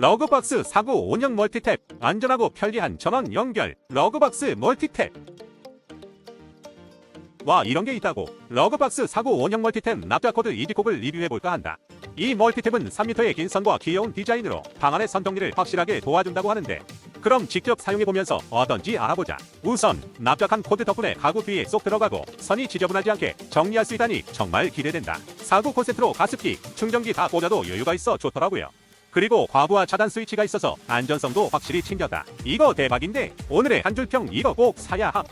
러그박스 사구 5형 멀티탭 안전하고 편리한 전원 연결 러그박스 멀티탭. 와 이런 게 있다고. 러그박스 사구 5형 멀티탭 납작코드 이지콕을 리뷰해볼까 한다. 이 멀티탭은 3m의 긴 선과 귀여운 디자인으로 방 안의 선 정리를 확실하게 도와준다고 하는데 그럼 직접 사용해보면서 어떤지 알아보자. 우선 납작한 코드 덕분에 가구 뒤에 쏙 들어가고 선이 지저분하지 않게 정리할 수 있다니 정말 기대된다. 사구 콘센트로 가습기 충전기 다 꽂아도 여유가 있어 좋더라고요 그리고 과부하 차단 스위치가 있어서 안전성도 확실히 챙겼다. 이거 대박인데 오늘의 한 줄 평 이거 꼭 사야 함.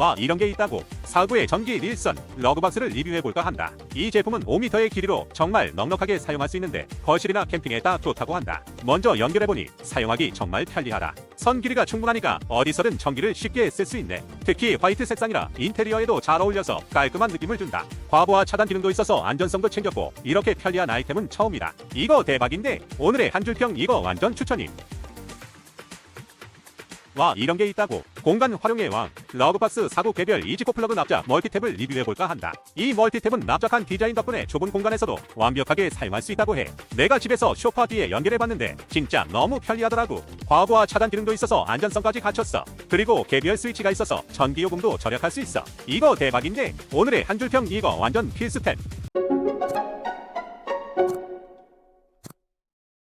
와 이런 게 있다고. 사구의 전기 릴선 러그박스를 리뷰해볼까 한다. 이 제품은 5m의 길이로 정말 넉넉하게 사용할 수 있는데 거실이나 캠핑에 딱 좋다고 한다. 먼저 연결해보니 사용하기 정말 편리하다. 선 길이가 충분하니까 어디서든 전기를 쉽게 쓸 수 있네. 특히 화이트 색상이라 인테리어에도 잘 어울려서 깔끔한 느낌을 준다. 과부하 차단 기능도 있어서 안전성도 챙겼고 이렇게 편리한 아이템은 처음이다. 이거 대박인데 오늘의 한 줄평 이거 완전 추천임 와 이런 게 있다고. 공간 활용의 왕 러그박스 사구 개별 이지코 플러그 납작 멀티탭을 리뷰해볼까 한다. 이 멀티탭은 납작한 디자인 덕분에 좁은 공간에서도 완벽하게 사용할 수 있다고 해. 내가 집에서 쇼파 뒤에 연결해봤는데 진짜 너무 편리하더라고. 과부하 차단 기능도 있어서 안전성까지 갖췄어. 그리고 개별 스위치가 있어서 전기요금도 절약할 수 있어. 이거 대박인데 오늘의 한 줄평 이거 완전 필수템